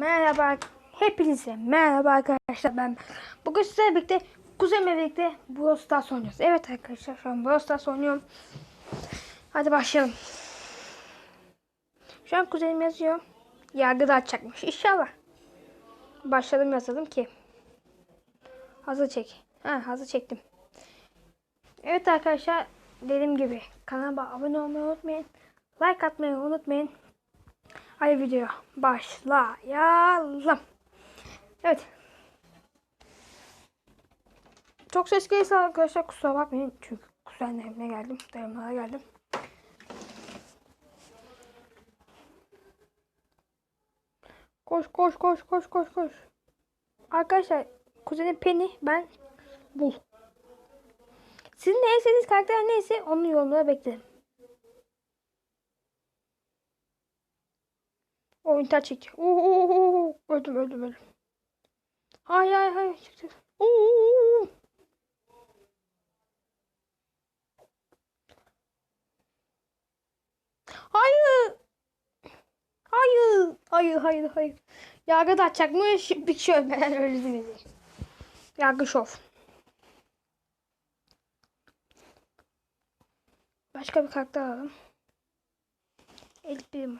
Merhaba hepinize merhaba arkadaşlar ben bugün sizlerle birlikte kuzenimle birlikte Brawl Stars oynuyoruz. Evet arkadaşlar şu an Brawl Stars oynuyorum. Hadi başlayalım. Şu an kuzenim yazıyor. Yargı açacakmış inşallah. Başladım yazalım ki. Hazır çek. Ha hazır çektim. Evet arkadaşlar dediğim gibi kanalıma abone olmayı unutmayın. Like atmayı unutmayın. Hadi video başlayalım. Evet. Çok ses gelirse arkadaşlar kusura bakmayın. Çünkü kuzenlerimle geldim. Dayımlara geldim. Koş koş koş koş koş koş. Arkadaşlar kuzenim Penny ben bul. Sizin en sevdiğiniz karakter neyse onu yorumlara beklerim. O internet çekti. Oo. Öldüm öldüm öldüm. Hayır hayır hayır çıktı. Oo. Hayır. Hayır. Hayır hayır hayır. Yargı da açacakmış. Bir şey ölmeden öldü bizi. Yargı şov. Başka bir karakter alalım. Elif bir?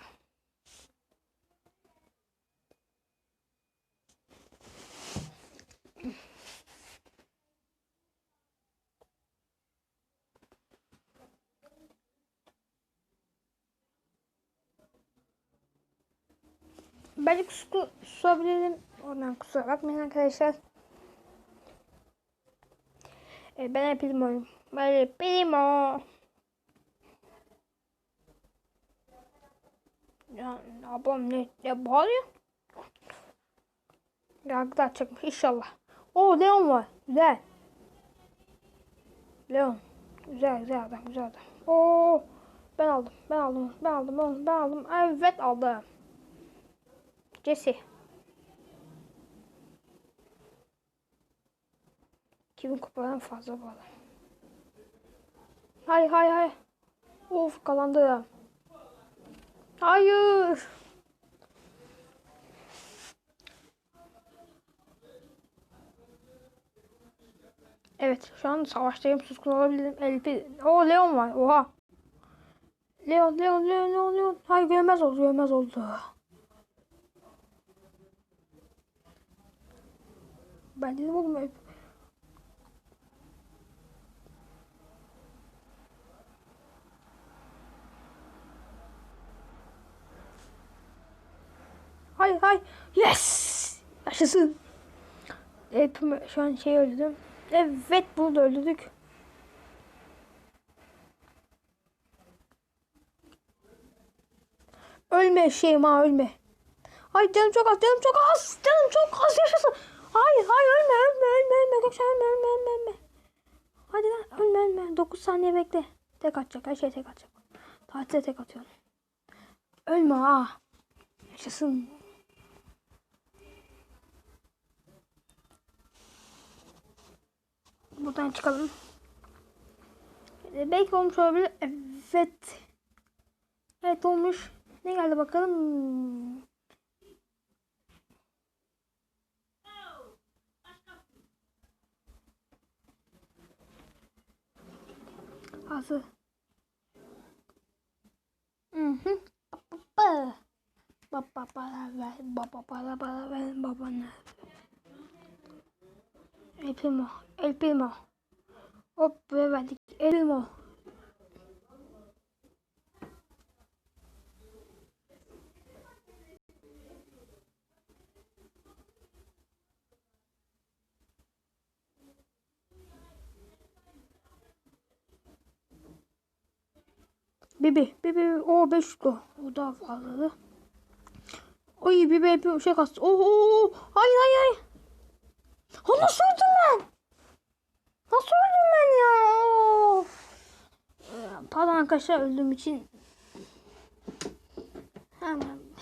Belki kusur, susabilirim. Ondan kusura bakmayın arkadaşlar. E, ben hep Primo'yum. Ben hep Primo. Ya ablam ne, ne bağırıyor? Yargıda çıkmış inşallah. O Leon var. Güzel. Leon. Güzel güzel adam güzel adam. Oo ben aldım. Ben aldım. Ben aldım. Aldım. Ben aldım. Evet aldım. Jesse. Kimin kupadan fazla adam. Hay hay hay. Of kalandı. Hayır. Evet şu an savaştayım suskun olabilirim. Elfi. O Leon var. Oha. Leon Leon Leon Leon Leon. Hayır görmez oldu görmez oldu. Ben dedim oğlum hep. Hayır hayır. Yes. Yaşasın. Hep şu an şey öldürdüm. Evet bunu da öldürdük. Ölme Şeyma ölme. Ay canım çok az canım çok az. Canım çok az yaşasın. Hayır hayır ölme ölme ölme ölme. Gökşen ölme ölme ölme ölme. Hadi lan ölme ölme. 9 saniye bekle. Tek atacak her şey tek atacak. Tatile tek atıyorum. Ölme ha. Yaşasın. Buradan çıkalım. Ee, Belki olmuş olabilir. Evet. Evet olmuş. Ne geldi bakalım. Hı hı. Baba. Baba para ver. Baba para para ver. Babana. El primo. El primo. Hop ve verdik. El primo. Bibi, bibi, o 5 kilo. O daha fazladı. Oy bibi bir şey kastı. Oo, oo, oo. Hayır hayır hayır. Ha nasıl öldüm ben? Nasıl öldüm ben ya? Ee, Pardon arkadaşlar öldüğüm için.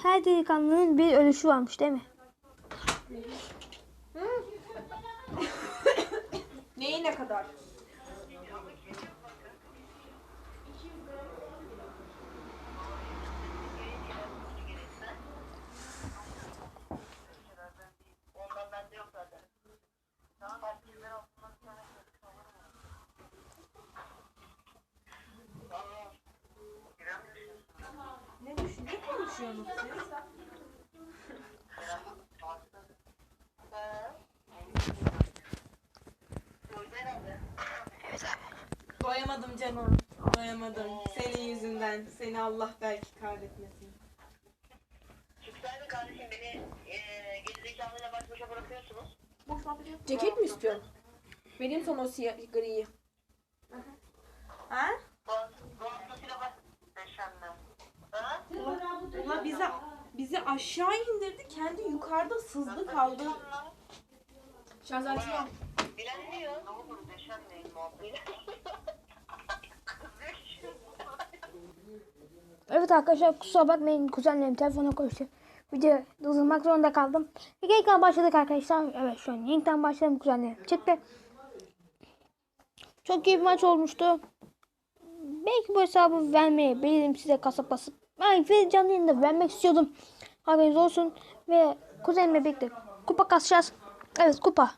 Her delikanlının bir ölüşü varmış değil mi? Neyi ne kadar? Canım. Doyamadım. Senin yüzünden. Seni Allah belki kahretmesin. Çıksaydı kardeşim beni eee gerizekalıyla baş başa bırakıyorsunuz. Ceket mi istiyorsun? Vereyim sana o siyah griyi. Ha? Baş Peşemle. Ha? Ulan bizi, bizi aşağı indirdi. Kendi yukarıda sızdı kaldı. Şarj yok. Bilen diyor. Ne olur peşemleyin muhabbeti. Evet arkadaşlar kusura bakmayın kuzenlerim telefona koştu. Video durdurmak zorunda kaldım. Yayından başladık arkadaşlar. Evet şu an yayından başladım kuzenlerim. Çıktı. Çok iyi bir maç olmuştu. Belki bu hesabı vermeyebilirim size kasap basıp. Ben canlı yayında vermek istiyordum. Haberiniz olsun. Ve kuzenimle birlikte kupa kasacağız. Evet kupa.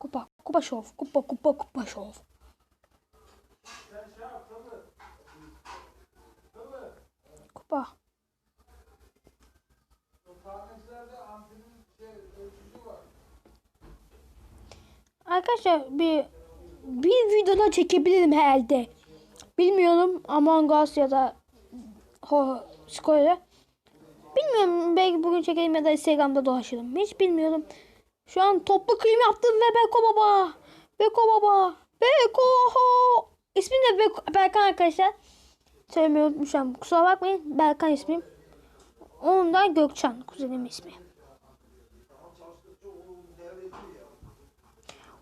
Kupa. Kupa şov. Kupa kupa kupa şov. Kupa. Arkadaşlar bir bir videoda çekebilirim herhalde. Bilmiyorum Among Us ya da Square. Bilmiyorum belki bugün çekelim ya da Instagram'da dolaşırım. Hiç bilmiyorum. Şu an toplu kıyım yaptım ve Beko Baba. Beko Baba. Beko. İsmim de Beko, Berkan arkadaşlar. Söylemeyi unutmuşum. Kusura bakmayın. Berkan ismim. Onun da Gökçen. Kuzenim ismi.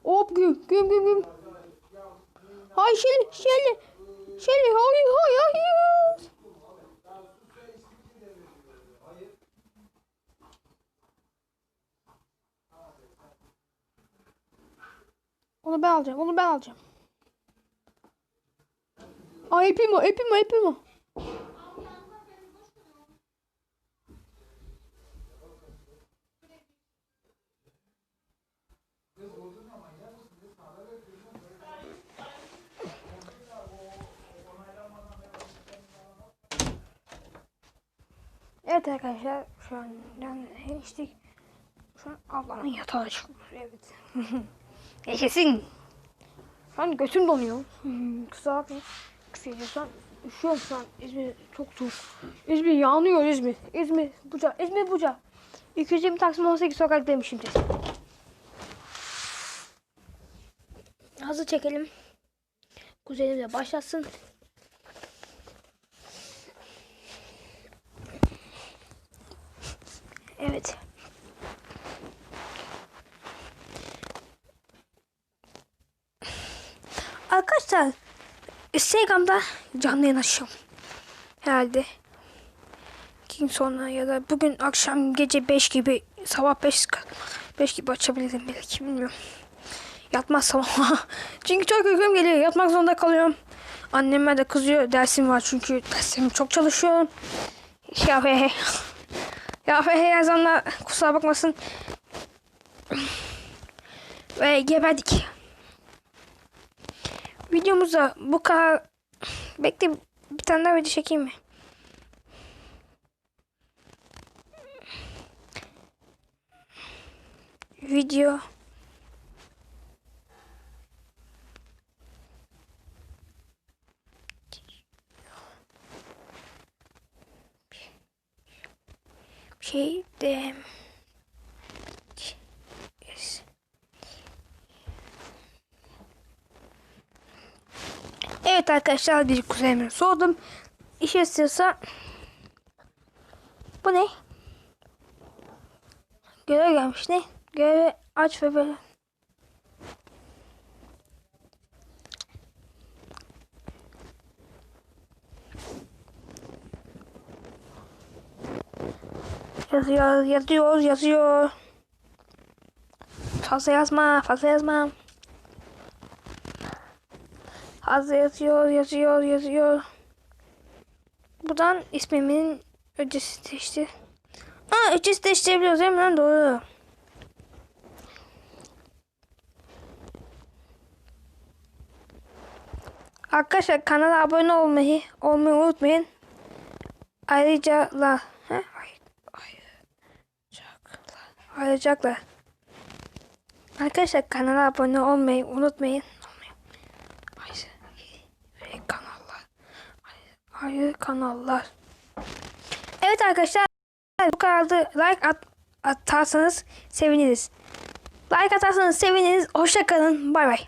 Hop güm güm güm güm. Hay Şeli Şeli. Şeli hayır hayır hayır. Onu ben alacağım. Onu ben alacağım. Ay ipim o, ipim o, ipim o. Evet arkadaşlar şu an yani işte şu an ablamın yatağı çıkmış evet. Yaşasın. Şu an götüm donuyor. Hmm, Kusura bakmayın. Kısaca şu an üşüyorum şu an. İzmir çok soğuk. İzmir yanıyor İzmir. İzmir Buca. İzmir Buca. 220 Taksim 18 sokak demişimdir. Hazır çekelim. Kuzenim de başlasın. Evet. Arkadaşlar Instagram'da canlı yayın açacağım. Herhalde. Gün sonra ya da bugün akşam gece 5 gibi sabah 5 5 gibi açabilirim belki bilmiyorum. Yatmazsam ama. çünkü çok uykum geliyor. Yatmak zorunda kalıyorum. Anneme de kızıyor. Dersim var çünkü dersim çok çalışıyorum. Ya he. Ya he yazanlar kusura bakmasın. Ve geberdik. Videomuza bu kadar... Bekle bir tane daha video çekeyim mi? Video. Şey de... Yes. Evet arkadaşlar bir kuzenime sordum. İş istiyorsa bu ne? Görev gelmiş ne? Görevi aç ve böyle. Yazıyor, yazıyor, yazıyor. Fazla yazma, fazla yazma. Fazla yazıyor, yazıyor, yazıyor. Buradan ismimin öncesi değişti. Aa öncesi değiştirebiliyoruz değil lan? Doğru. Arkadaşlar kanala abone olmayı olmayı unutmayın. Ayrıca la he? Ay, ayrıcaklar. Ayrıcaklar. Arkadaşlar kanala abone olmayı unutmayın. Olmayı. Ay, Hayır kanallar. Evet arkadaşlar bu kanalda like at, atarsanız seviniriz. Like atarsanız seviniriz. Hoşça kalın. Bay bay.